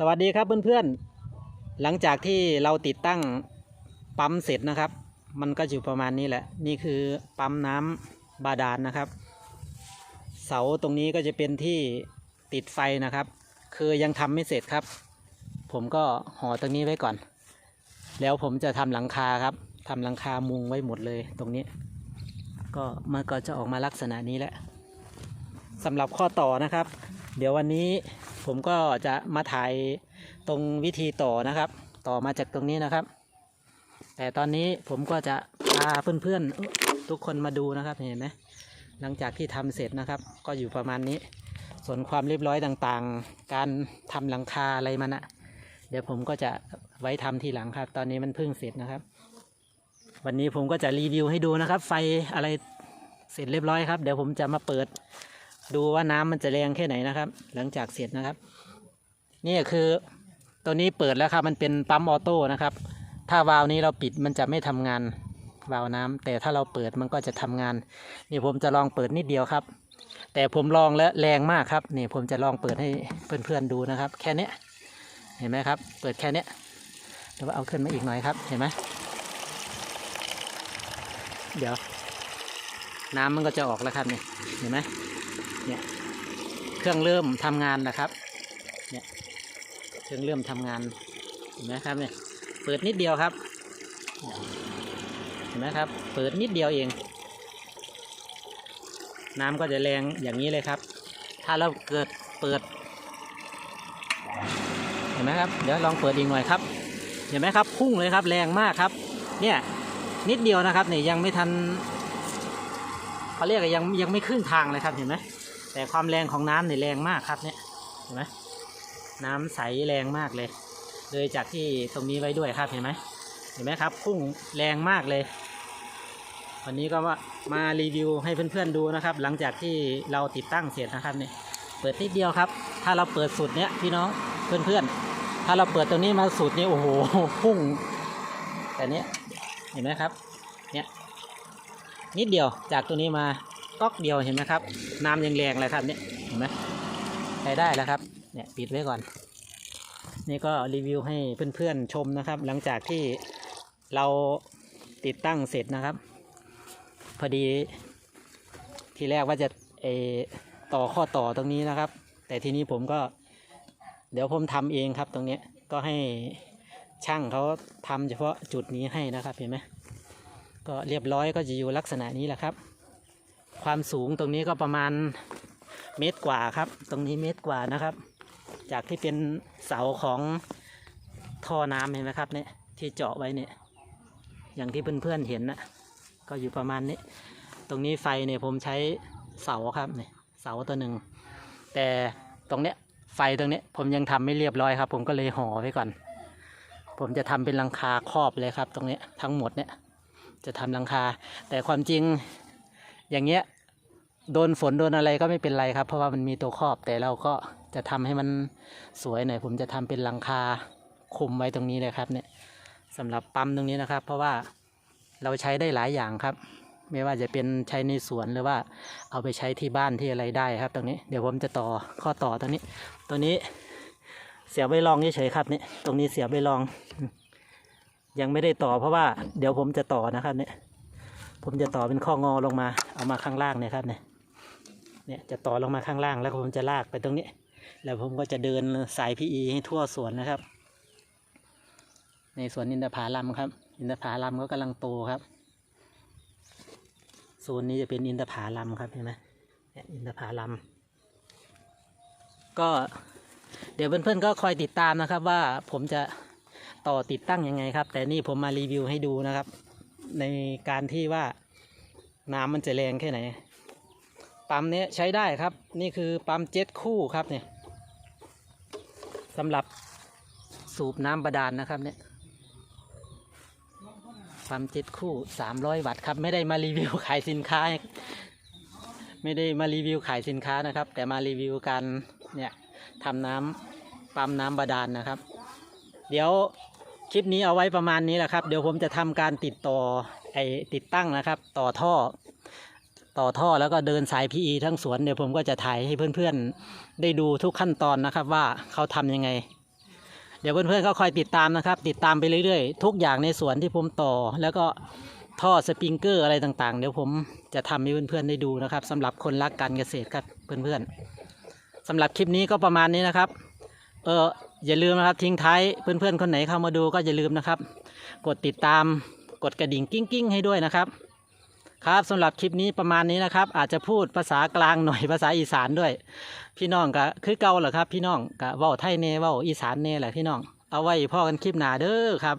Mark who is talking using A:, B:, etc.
A: สวัสดีครับเพื่อนๆ หลังจากที่เราติดตั้งปั๊มเสร็จนะครับ มันก็อยู่ประมาณนี้แหละ นี่คือปั๊มน้ำบาดาลนะครับ เสาตรงนี้ก็จะเป็นที่ติดไฟนะครับ คือยังทำไม่เสร็จครับ ผมก็ห่อตรงนี้ไว้ก่อน แล้วผมจะทำหลังคาครับทำหลังคามุงไว้หมดเลยตรงนี้ ก็มันก็จะออกมาลักษณะนี้แหละสำหรับข้อต่อนะครับ เดี๋ยววันนี้ผมก็จะมาถ่ายตรงวิธีต่อนะครับ ต่อมาจากตรงนี้นะครับ แต่ตอนนี้ผมก็จะพาเพื่อนๆทุกคนมาดูนะครับเห็นไหมหลังจากที่ทำเสร็จนะครับ ก็อยู่ประมาณนี้ ส่วนความเรียบร้อยต่างๆ การทำหลังคาอะไรมันอะเดี๋ยวผมก็จะไว้ทำทีหลังครับ ตอนนี้มันเพิ่งเสร็จนะครับ วันนี้ผมก็จะรีวิวให้ดูนะครับ ไฟอะไรเสร็จเรียบร้อยครับ เดี๋ยวผมจะมาเปิด ดูว่าน้ำมันจะแรงแค่ไหนนะครับ หลังจากเสร็จนะครับ นี่คือตัวนี้เปิดแล้วครับ มันเป็นปั๊มออโต้นะครับ ถ้าวาล์วนี้เราปิดมันจะไม่ทำงานวาล์วน้ำแต่ถ้าเราเปิดมันก็จะทำงาน นี่ผมจะลองเปิดนิดเดียวครับ แต่ผมลองแล้วแรงมากครับนี่ผมจะลองเปิดให้เพื่อนๆดูนะครับ แค่นี้เห็นไหมครับ เปิดแค่นี้เดี๋ยวเอาขึ้นมาอีกหน่อยครับ เห็นไหมเดี๋ยว น้ำมันก็จะออกแล้วครับนี่เห็นไหม เนี่ยเครื่องเริ่มทำงานนะครับ เนี่ยเครื่องเริ่มทำงานเห็นไหมครับเนี่ยเปิดนิดเดียวครับเห็นไหมครับ เปิดนิดเดียวเอง น้ำก็จะแรงอย่างนี้เลยครับ ถ้าเราเกิดเปิด เห็นไหมครับ เดี๋ยวลองเปิดอีกหน่อยครับ เห็นไหมครับ พุ่งเลยครับ แรงมากครับ เนี่ยนิดเดียวนะครับเนี่ยยังไม่ทันเขาเรียกยังยังไม่ครึ่งทางเลยครับเห็นไหม แต่ความแรงของน้ำเนี่ยแรงมากครับเนี่ยเห็นไหมน้ำใสแรงมากเลย เลยจากที่ตรงนี้ไว้ด้วยครับเห็นไหมเห็นไหมครับพุ่งแรงมากเลย วันนี้ก็มามารีวิวให้เพื่อนๆดูนะครับ หลังจากที่เราติดตั้งเสร็จนะครับเนี่ยเปิดนิดเดียวครับ ถ้าเราเปิดสุดเนี้ยพี่น้องเพื่อนๆ ถ้าเราเปิดตรงนี้มาสุดนี้โอ้โหพุ่ง แต่เนี้ยเห็นไหมครับเนี่ยนิดเดียวจากตัวนี้มา ก๊อกเดียวเห็นไหมครับ น้ำยังแรงเลยครับเนี่ยเห็นไหมใช้ได้แล้วครับเนี่ยปิดไว้ก่อน นี่ก็รีวิวให้เพื่อนๆชมนะครับ หลังจากที่เราติดตั้งเสร็จนะครับ พอดีทีแรกว่าจะเออต่อข้อต่อตรงนี้นะครับ แต่ทีนี้ผมก็ เดี๋ยวผมทำเองครับตรงนี้ก็ให้ช่างเขาทำเฉพาะจุดนี้ให้นะครับเห็นไหมก็เรียบร้อยก็จะอยู่ลักษณะนี้แหละครับ ความสูงตรงนี้ก็ประมาณเมตรกว่าครับ ตรงนี้เมตรกว่านะครับ จากที่เป็นเสาของท่อน้ำเห็นไหมครับเนี่ยที่เจาะไว้เนี่ย อย่างที่เพื่อนๆเห็นนะก็อยู่ประมาณนี้ ตรงนี้ไฟเนี่ยผมใช้เสาครับเนี่ยเสาตัวหนึ่ง แต่ตรงเนี้ยไฟตรงเนี้ยผมยังทำไม่เรียบร้อยครับ ผมก็เลยห่อไว้ก่อน ผมจะทำเป็นหลังคาครอบเลยครับ ตรงเนี้ยทั้งหมดเนี่ยจะทำหลังคา แต่ความจริงอย่างเงี้ย โดนฝนโดนอะไรก็ไม่เป็นไรครับ เพราะว่ามันมีตัวครอบแต่เราก็จะทำให้มันสวยหน่อยผมจะทำเป็นหลังคาคุมไว้ตรงนี้เลยครับ เนี่ยสำหรับปั๊มตรงนี้นะครับ เพราะว่าเราใช้ได้หลายอย่างครับ ไม่ว่าจะเป็นใช้ในสวนหรือว่า เอาไปใช้ที่บ้านที่อะไรได้ครับ ตรงนี้เดี๋ยวผมจะต่อข้อต่อตรงนี้ ตัวนี้เสียบไว้รองเฉยๆครับเนี่ยตรงนี้เสียบไว้รอง ยังไม่ได้ต่อเพราะว่า เดี๋ยวผมจะต่อนะครับเนี่ยผมจะต่อเป็นข้องอลงมาเอามาข้างล่างเนี่ยครับเนี่ย เนี่ยจะต่อลงมาข้างล่างแล้วผมจะลากไปตรงนี้ แล้วผมก็จะเดินสายพีอีให้ทั่วสวนนะครับ ในสวนอินทผลัมครับ อินทผลัมก็กำลังโตครับโซนนี้จะเป็นอินทผลัมครับเห็นไหมเนี่ยอินทผลัมก็เดี๋ยวเพื่อนๆก็คอยติดตามนะครับว่าผมจะต่อติดตั้งยังไงครับ แต่นี่ผมมารีวิวให้ดูนะครับ ในการที่ว่าน้ำมันจะแรงแค่ไหน ปั๊มเนี้ยใช้ได้ครับ นี่คือปั๊มเจ็ตคู่ครับเนี่ยสำหรับสูบน้ำบาดาลนนะครับเนี่ยปั๊มเจ็ตคู่300วัตต์ครับ ไม่ได้มารีวิวขายสินค้า ไม่ได้มารีวิวขายสินค้านะครับ แต่มารีวิวการเนี่ยทำน้ำปั๊มน้ำบาดาลนนะครับ เดี๋ยวคลิปนี้เอาไว้ประมาณนี้แหละครับ เดี๋ยวผมจะทำการติดต่อไอติดตั้งนะครับ ต่อท่อ ต่อท่อแล้วก็เดินสาย PE ทั้งสวนเดี๋ยวผมก็จะถ่ายให้เพื่อนๆ ได้ดูทุกขั้นตอนนะครับว่าเขาทำยังไง เดี๋ยวเพื่อนๆก็คอยติดตามนะครับ ติดตามไปเรื่อยๆ ทุกอย่างในสวนที่ผมต่อ แล้วก็ท่อสปริงเกอร์อะไรต่างๆ เดี๋ยวผมจะทำให้เพื่อนๆได้ดูนะครับสำหรับคนรักการเกษตรครับเพื่อนๆสำหรับคลิปนี้ก็ประมาณนี้นะครับเอออย่าลืมนะครับทิ้งท้ายเพื่อนๆคนไหนเข้ามาดูก็อย่าลืมนะครับ กดติดตามกดกระดิ่งกิ้งกิ้งๆให้ด้วยนะครับ ครับสำหรับคลิปนี้ประมาณนี้นะครับ อาจจะพูดภาษากลางหน่อยภาษาอีสานด้วย พี่น้องก็คือเก่าเหรอครับ พี่น้องก็เว้าไทยเน่เว้าอีสานเน่แหละพี่น้องเอาไว้พ่อกันคลิปหน้าเด้อครับ